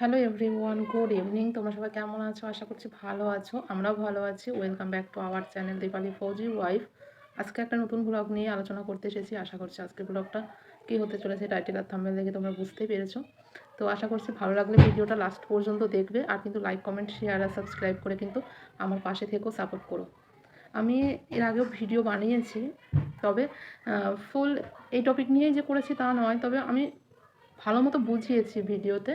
Hello everyone good evening তোমরা সবাই কেমন আছো? আশা করছি ভালো আছো। আমরাও ভালো আছি। Welcome back to our channel Dipali Fauji wife আজকে একটা নতুন ব্লগ নিয়ে আলোচনা করতে এসেছি। আশা করছি আজকের ব্লগটা কী হতে চলেছে টাইটেল আর থাম্বেল দেখে তোমরা বুঝতেই পেরেছ। তো আশা করছি ভালো লাগলে ভিডিওটা লাস্ট পর্যন্ত দেখবে আর কিন্তু লাইক কমেন্ট শেয়ার আর সাবস্ক্রাইব করে কিন্তু আমার পাশে থেকেও সাপোর্ট করো। আমি এর আগেও ভিডিও বানিয়েছি, তবে ফুল এই টপিক নিয়েই যে করেছি তা নয়। তবে আমি ভালো মতো বুঝিয়েছি ভিডিওতে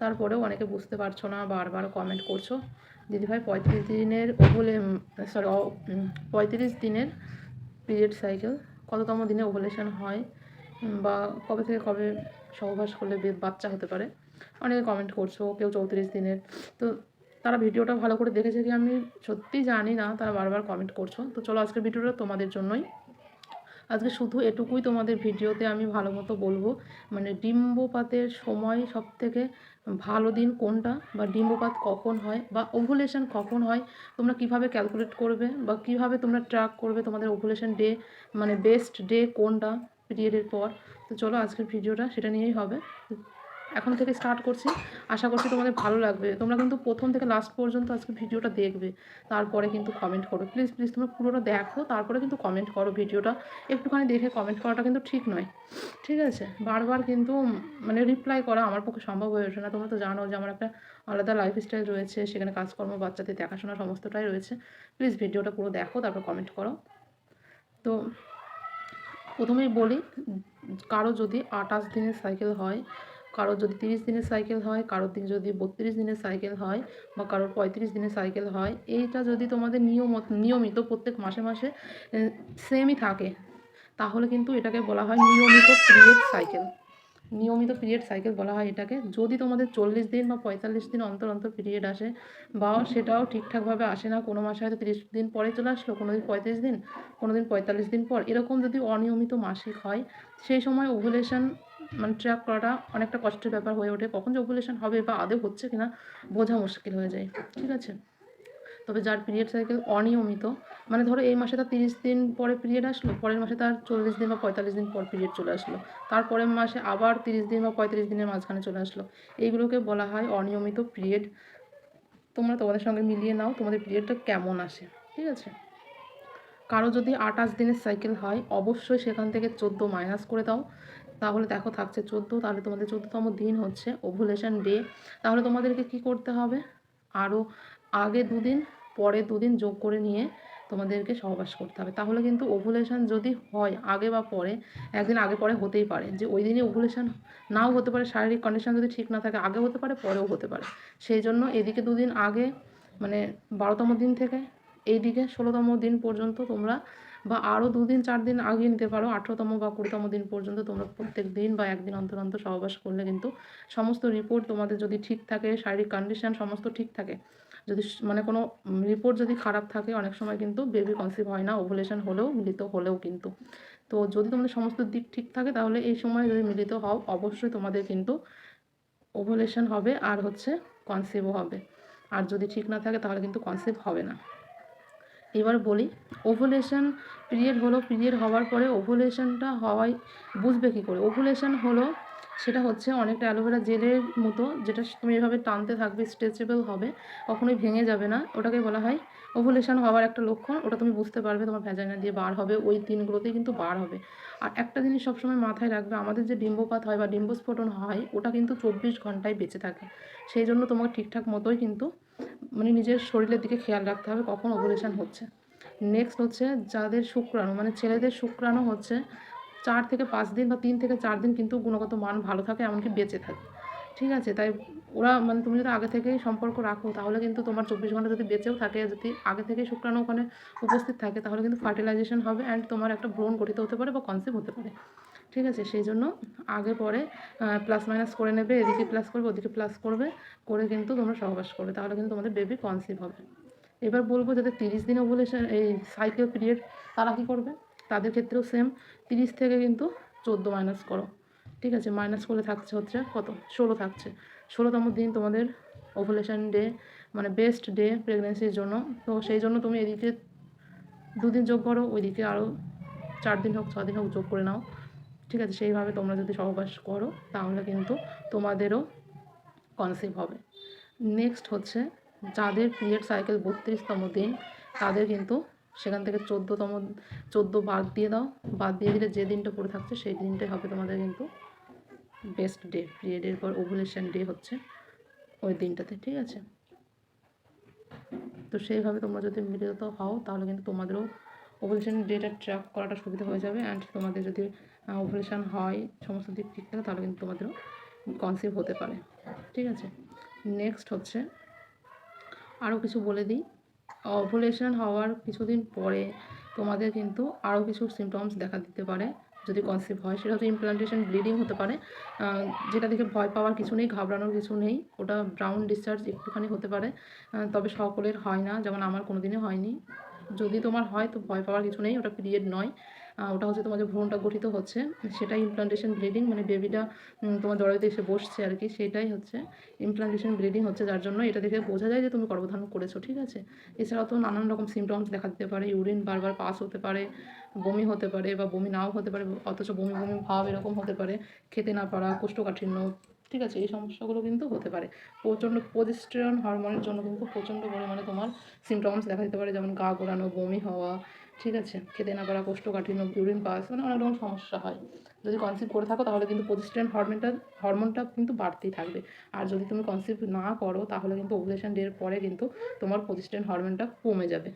তারপরেও অনেকে বুঝতে পারছ না, বারবার কমেন্ট করছ। দিদিভাই, পঁয়ত্রিশ দিনের ওভুলে সরি পঁয়ত্রিশ দিনের পিরিয়ড সাইকেল কততম দিনে ওভুলেশন হয় বা কবে থেকে কবে সহবাস করলে বাচ্চা হতে পারে? অনেকে কমেন্ট করছ, কেউ চৌত্রিশ দিনের। তো তারা ভিডিওটা ভালো করে দেখেছে কি আমি সত্যিই জানি না, তারা বারবার কমেন্ট করছ। তো চলো আজকের ভিডিওটা তোমাদের জন্যই। আজকে শুধু এটুকুই তোমাদের ভিডিওতে আমি ভালো মতো বলব। মানে ডিম্বপাতের সময় সব থেকে ভালো দিন কোনটা? বা ডিম্বপাত কখন হয়? বা ওভুলেশন কখন হয়? তোমরা কীভাবে ক্যালকুলেট করবে? বা কীভাবে তোমরা ট্র্যাক করবে তোমাদের ওভুলেশন ডে? মানে বেস্ট ডে কোনটা? পিরিয়ডের পর। তো চলো আজকের ভিডিওটা সেটা নিয়েই হবে। এখন থেকে স্টার্ট করছি। আশা করছি তোমাদের ভালো লাগবে। তোমরা কিন্তু প্রথম থেকে লাস্ট পর্যন্ত আজকে ভিডিওটা দেখবে। তারপরে কিন্তু কমেন্ট করো। প্লিজ প্লিজ তোমরা পুরোটা দেখো, তারপরে কিন্তু কমেন্ট করো ভিডিওটা। একটুখানি দেখে কমেন্ট করাটা কিন্তু ঠিক নয়। ঠিক আছে? বারবার কিন্তু মানে রিপ্লাই করা আমার পক্ষে সম্ভব হয়ে ওঠে না। তোমরা তো জানো যে আমার একটা আলাদা লাইফস্টাইল রয়েছে, সেখানে কাজকর্ম, বাচ্চাদের দেখাশোনা সমস্তটাই রয়েছে। প্লিজ ভিডিওটা পুরো দেখো, তারপর কমেন্ট করো। তো, প্রথমেই বলি, কারও যদি আঠাশ দিনের সাইকেল হয় কারোর যদি তিরিশ দিনের সাইকেল হয় দিন যদি বত্রিশ দিনের সাইকেল হয় বা কারোর পঁয়ত্রিশ দিনের সাইকেল হয়, এইটা যদি তোমাদের নিয়ম নিয়মিত প্রত্যেক মাসে মাসে সেমই থাকে, তাহলে কিন্তু এটাকে বলা হয় নিয়মিত পিরিয়ড সাইকেল নিয়মিত পিরিয়ড সাইকেল বলা হয় এটাকে। যদি তোমাদের চল্লিশ দিন বা পঁয়তাল্লিশ দিন অন্তর অন্তর পিরিয়ড আসে বা সেটাও ঠিকঠাকভাবে আসে না, কোনো মাসে হয়তো তিরিশ দিন পরে চলে আসলো কোনো দিন পঁয়ত্রিশ দিন কোনো দিন পঁয়তাল্লিশ দিন পর, এরকম যদি অনিয়মিত মাসিক হয়, সেই সময় ওভুলেশন মানে ট্র্যাক করাটা অনেকটা কষ্টের ব্যাপার হয়ে ওঠে। কখন যে ওভুলেশন হবে বা আদৌ হচ্ছে কিনা বোঝা মুশকিল হয়ে যায়। ঠিক আছে? তবে যার পিরিয়ড সাইকেল অনিয়মিত মানে ধরো এই মাসে তার তিরিশ দিন পরে পিরিয়ড আসলো, পরের মাসে তার চল্লিশ দিন বা পঁয়তাল্লিশ দিন পর পিরিয়ড চলে আসলো। তারপরের মাসে আবার তিরিশ দিন বা পঁয়ত্রিশ দিনের মাঝখানে চলে আসলো। এইগুলোকে বলা হয় অনিয়মিত পিরিয়ড তোমরা তোমাদের সঙ্গে মিলিয়ে নাও তোমাদের পিরিয়ডটা কেমন আসে। ঠিক আছে? কারও যদি আঠাশ দিনের সাইকেল হয়, অবশ্যই সেখান থেকে চোদ্দ মাইনাস করে দাও। তাহলে দেখো থাকছে চোদ্দ, তাহলে তোমাদের চোদ্দোতম দিন হচ্ছে ওভুলেশন ডে তাহলে তোমাদেরকে কি করতে হবে? আরও আগে দুদিন, পরে দুদিন যোগ করে নিয়ে তোমাদেরকে সহবাস করতে হবে। তাহলে কিন্তু ওভুলেশন যদি হয় আগে বা পরে, একদিন আগে পরে হতেই পারে। যে ওই দিনই ওভুলেশন নাও হতে পারে, শারীরিক কন্ডিশন যদি ঠিক না থাকে, আগে হতে পারে, পরেও হতে পারে। সেই জন্য এদিকে দুদিন আগে মানে বারোতম দিন থেকে এইদিকে ষোলোতম দিন পর্যন্ত তোমরা বা আরও দুদিন, চার দিন আগে নিতে পারো। আঠেরোতম বা কুড়িতম দিন পর্যন্ত তোমরা প্রত্যেক দিন বা একদিন অন্তর অন্তর সহবাস করলে কিন্তু সমস্ত রিপোর্ট তোমাদের যদি ঠিক থাকে, শারীরিক কন্ডিশন সমস্ত ঠিক থাকে, যদি মানে কোনো রিপোর্ট যদি খারাপ থাকে, অনেক সময় কিন্তু বেবি কনসিভ হয় না ওভুলেশন হলেও মিলিত হলেও কিন্তু। তো যদি তোমাদের সমস্ত দিক ঠিক থাকে, তাহলে এই সময় যদি মিলিত হও, অবশ্যই তোমাদের কিন্তু ওভুলেশন হবে আর হচ্ছে কনসিভও হবে। আর যদি ঠিক না থাকে, তাহলে কিন্তু কনসিভ হবে না। এবার বলি ওভুলেশন পিরিয়ড হলো পিরিয়ড হওয়ার পরে ওভুলেশনটা হওয়াই বুঝবে কী করে? ওভুলেশন হলো, সেটা হচ্ছে অনেকটা অ্যালোভেরা জেলের মতো, যেটা তুমি এভাবে টানতে থাকবে স্ট্রেচেবল হবে, কখনোই ভেঙে যাবে না। ওটাকে বলা হয় ওভুলেশন হওয়ার একটা লক্ষণ, ওটা তুমি বুঝতে পারবে, তোমার ভেজাইনা দিয়ে বার হবে, ওই দিনগুলোতেই কিন্তু বার হবে। আর একটা জিনিস সবসময় মাথায় রাখবে, আমাদের যে ডিম্বপাত হয় বা ডিম্বস্ফোটন হয়, ওটা কিন্তু চব্বিশ ঘন্টায় বেঁচে থাকে। সেই জন্য তোমাকে ঠিকঠাক মতোই কিন্তু মানে নিজের শরীরের দিকে খেয়াল রাখতে হবে, কখন ওভুলেশন হচ্ছে। নেক্সট হচ্ছে যাদের শুক্রাণু মানে ছেলেদের শুক্রাণু হচ্ছে চার থেকে পাঁচ দিন বা তিন থেকে চার দিন কিন্তু গুণগত মান ভালো থাকে, এমনকি বেঁচে থাকে। ঠিক আছে? তাই ওরা মানে তুমি যদি আগে থেকেই সম্পর্ক রাখো, তাহলে কিন্তু তোমার চব্বিশ ঘণ্টা যদি বেঁচেও থাকে, যদি আগে থেকেই শুক্রাণু ওখানে উপস্থিত থাকে, তাহলে কিন্তু ফার্টিলাইজেশন হবে অ্যান্ড তোমার একটা ব্রণ গঠিত হতে পারে বা কনসেপ্ট হতে পারে। ঠিক আছে, সেই জন্য আগে পরে প্লাস মাইনাস করে নেবে, এদিকে প্লাস করবে, ওদিকে প্লাস করবে, করে কিন্তু তোমরা সহবাস করবে, তাহলে কিন্তু তোমাদের বেবি কনসিভ হবে। এবার বলব যাদের তিরিশ দিনও বলে এই সাইকেল পিরিয়ড তারা কী করবে? তাদের ক্ষেত্রেও সেম তিরিশ থেকে কিন্তু চোদ্দ মাইনাস করো। ঠিক আছে মাইনাস করে থাকছে হচ্ছে কত? ষোলো থাকছে। ষোলোতম দিন তোমাদের ওভুলেশন ডে মানে বেস্ট ডে প্রেগনেন্সির জন্য। তো সেই জন্য তুমি এদিকে দুদিন যোগ করো, ওইদিকে আরও চার দিন হোক ছ দিন হোক যোগ করে নাও। ঠিক আছে, সেইভাবে তোমরা যদি সহবাস করো, তাহলে কিন্তু তোমাদেরও কনসিভ হবে। নেক্সট হচ্ছে, যাদের পিরিয়ড সাইকেল বত্রিশতম দিন, তাদের কিন্তু সেখান থেকে চোদ্দোতম, চোদ্দ বাদ দিয়ে দাও। বাদ দিয়ে দিলে যে দিনটা পড়ে থাকছে, সেই দিনটাই হবে তোমাদের কিন্তু বেস্ট ডে পিরিয়ডের পর ওভুলেশন ডে হচ্ছে ওই দিনটাতে, ঠিক আছে? তো সেইভাবে তোমরা যদি মিলিত হও, তাহলে কিন্তু তোমাদেরও ওভুলেশন ডেটা ট্র্যাক করাটা সুবিধা হয়ে যাবে। অ্যান্ড তোমাদের যদি ওভুলেশন হয়, সমস্ত দিক ঠিক থাকে, তাহলে কিন্তু তোমাদেরও কনসিভ হতে পারে। ঠিক আছে? নেক্সট হচ্ছে আরও কিছু বলে দিই। ওভুলেশন হওয়ার কিছুদিন পরে তোমাদের কিন্তু আরও কিছু সিমটমস দেখা দিতে পারে, যদি কনসিভ হয়। সেটা হচ্ছে ইমপ্লান্টেশন ব্লিডিং হতে পারে যেটা দেখে ভয় পাওয়ার কিছু নেই, ঘাবড়ানোর কিছু নেই, ওটা ব্রাউন ডিসচার্জ একটুখানি হতে পারে তবে সকলের হয় না, যেমন আমার কোনো দিনই হয়নি। যদি তোমার হয় তো ভয় পাওয়ার কিছু নেই, ওটা পিরিয়ড নয়। ওটা হচ্ছে তোমার যে ভ্রূণটা গঠিত হচ্ছে। সেটাই ইমপ্লান্টেশন ব্লিডিং মানে বেবিটা তোমার জড়াইতে এসে বসছে আর কি, সেটাই হচ্ছে ইমপ্লান্টেশন ব্লিডিং হচ্ছে, যার জন্য এটা দেখে বোঝা যায় যে তুমি গর্ভধারণ করেছ, ঠিক আছে? এছাড়াও তো নানান রকম সিমটমস দেখা দিতে পারে ইউরিন বারবার পাস হতে পারে, বমি হতে পারে বা বমি নাও হতে পারে, অথচ বমি বমি ভাব এরকম হতে পারে, খেতে না পারা, কোষ্ঠকাঠিন্য, ঠিক আছে? এই সমস্যাগুলো কিন্তু হতে পারে। প্রচণ্ড প্রজেস্টেরন হরমোনের জন্য কিন্তু প্রচণ্ড পরিমাণে তোমার সিমটমস দেখা দিতে পারে, যেমন গা গোড়ানো বমি হওয়া ঠিক আছে? খেতে না পারা কোষ্ঠকাঠিন্য ইউরিন পাস মানে অনেক রকম সমস্যা হয়। যদি কনসিভ করে থাকো, তাহলে কিন্তু প্রতিষ্ঠান হরমোনটা হরমোনটা কিন্তু বাড়তেই থাকবে। আর যদি তুমি কনসিভ না করো, তাহলে কিন্তু ওভুলেশন ডের পরে কিন্তু তোমার প্রতিষ্ঠান হরমোনটা কমে যাবে।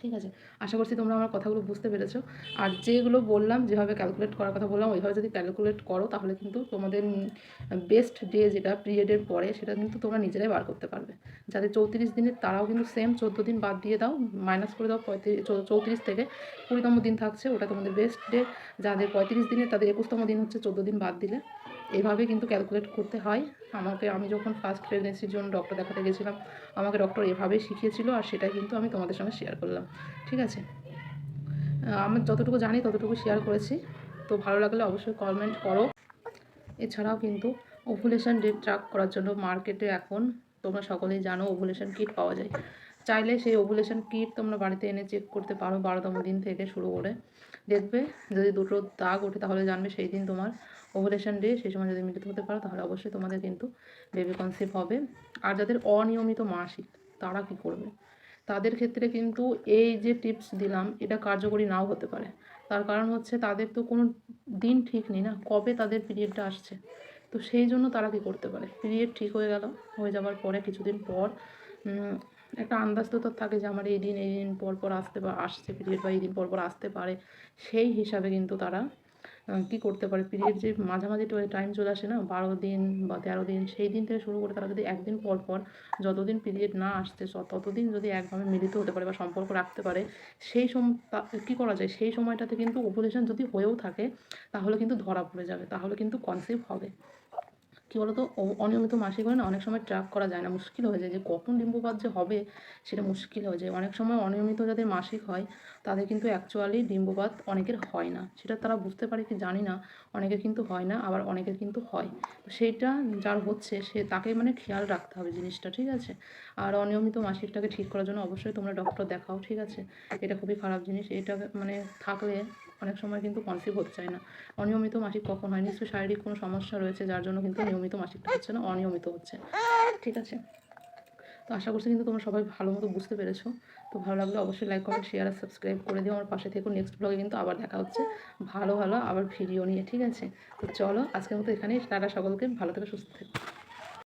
ঠিক আছে, আশা করছি তোমরা আমার কথাগুলো বুঝতে পেরেছ। আর যেগুলো বললাম, যেভাবে ক্যালকুলেট করার কথা বললাম, ওইভাবে যদি ক্যালকুলেট করো, তাহলে কিন্তু তোমাদের বেস্ট ডে যেটা পিরিয়ডের পরে, সেটা কিন্তু তোমরা নিজেরাই বার করতে পারবে। যাদের চৌত্রিশ দিনের, তারাও কিন্তু সেম চোদ্দ দিন বাদ দিয়ে দাও মাইনাস করে দাও, পঁয়ত্রিশ চৌত্রিশ থেকে কুড়িতম দিন থাকছে, ওটা তোমাদের বেস্ট ডে যাদের পঁয়ত্রিশ দিনের, তাদের একুশতম দিন হচ্ছে চোদ্দ দিন বাদ দিলে। এভাবে কিন্তু ক্যালকুলেট করতে হয়। আমাকে, আমি যখন ফার্স্ট প্রেগনেন্সির জন্য ডক্টর দেখাতে গেছিলাম, আমাকে ডক্টর এভাবেই শিখিয়েছিল আর সেটা কিন্তু আমি তোমাদের সঙ্গে শেয়ার করলাম। ঠিক আছে? আমি যতটুকু জানি ততটুকু শেয়ার করেছি। তো ভালো লাগলে অবশ্যই কমেন্ট করো। এছাড়াও কিন্তু ওভুলেশন ডেট ট্র্যাক করার জন্য মার্কেটে এখন তোমরা সকলেই জানো ওভুলেশন কিট পাওয়া যায়। চাইলে সেই ওভুলেশন কিট তোমরা বাড়িতে এনে চেক করতে পারো বারোতম দিন থেকে শুরু করে। দেখবে যদি দুটো দাগ ওঠে তাহলে জানবে সেই দিন তোমার ওভুলেশন ডে সেই সময় যদি মিলিত হতে পারো, তাহলে অবশ্যই তোমাদের কিন্তু বেবি কনসিভ হবে। আর যাদের অনিয়মিত মাসিক, তারা কি করবে? তাদের ক্ষেত্রে কিন্তু এই যে টিপস দিলাম, এটা কার্যকরী নাও হতে পারে। তার কারণ হচ্ছে, তাদের তো কোনো দিন ঠিক নেই না, কবে তাদের পিরিয়ডটা আসছে? তো সেই জন্য তারা কি করতে পারে? পিরিয়ড ঠিক হয়ে গেল, হয়ে যাওয়ার পরে কিছুদিন পর একটা আন্দাজ তো থাকে যে আমার এই দিন এই দিন পর পর আসতে বা, আসছে পিরিয়ড বা এই দিন পর পর আসতে পারে। সেই হিসাবে কিন্তু তারা কি করতে পারে? পিরিয়ড যে মাঝামাঝি টাইম চলে আসে না, বারো দিন বা তেরো দিন, সেই দিন থেকে শুরু করে তারা যদি একদিন পর পর যতদিন পিরিয়ড না আসছে ততদিন যদি একভাবে মিলিত হতে পারে বা সম্পর্ক রাখতে পারে, সেই সম কী করা যায়? সেই সময়টাতে কিন্তু ওভুলেশন যদি হয়েও থাকে, তাহলে কিন্তু ধরা পড়ে যাবে, তাহলে কিন্তু কনসেপ্ট হবে। কী বলতো? অনিয়মিত মাসিক হয় না, অনেক সময় ট্র্যাক করা যায় না, মুশকিল হয়ে যায় যে কখন ডিম্বপাত যে হবে সেটা মুশকিল হয়ে যায়। অনেক সময় অনিয়মিত যাদের মাসিক হয়, তাদের কিন্তু অ্যাকচুয়ালি ডিম্বপাত অনেকের হয় না। সেটা তারা বুঝতে পারে কি জানি না, অনেকের কিন্তু হয় না, আবার অনেকের কিন্তু হয়। তো সেইটা যার হচ্ছে, সে তাকে মানে খেয়াল রাখতে হবে জিনিসটা, ঠিক আছে? আর অনিয়মিত মাসিকটাকে ঠিক করার জন্য অবশ্যই তোমরা ডক্টর দেখাও, ঠিক আছে? এটা খুবই খারাপ জিনিস, এটা মানে থাকলে অনেক সময় কিন্তু কনসিভ হতে চায় না। অনিয়মিত মাসিক কখন হয়? নিশ্চয়ই শারীরিক কোনো সমস্যা রয়েছে, যার জন্য কিন্তু নিয়মিত মাসিকটা হচ্ছে না, অনিয়মিত হচ্ছে। ঠিক আছে? তো আশা করছি কিন্তু তোমরা সবাই ভালো মতো বুঝতে পেরেছ। তো ভালো লাগলে অবশ্যই লাইক কমেন্ট শেয়ার আর সাবস্ক্রাইব করে দিও। আমার পাশে থেকে। নেক্সট ব্লগে কিন্তু আবার দেখা হচ্ছে। ভালো ভালো আবার ভিডিও নিয়ে। ঠিক আছে? তো চলো, আজকের মতো এখানেই। টাটা সকলকে। ভালো থেকে, সুস্থ থেকো।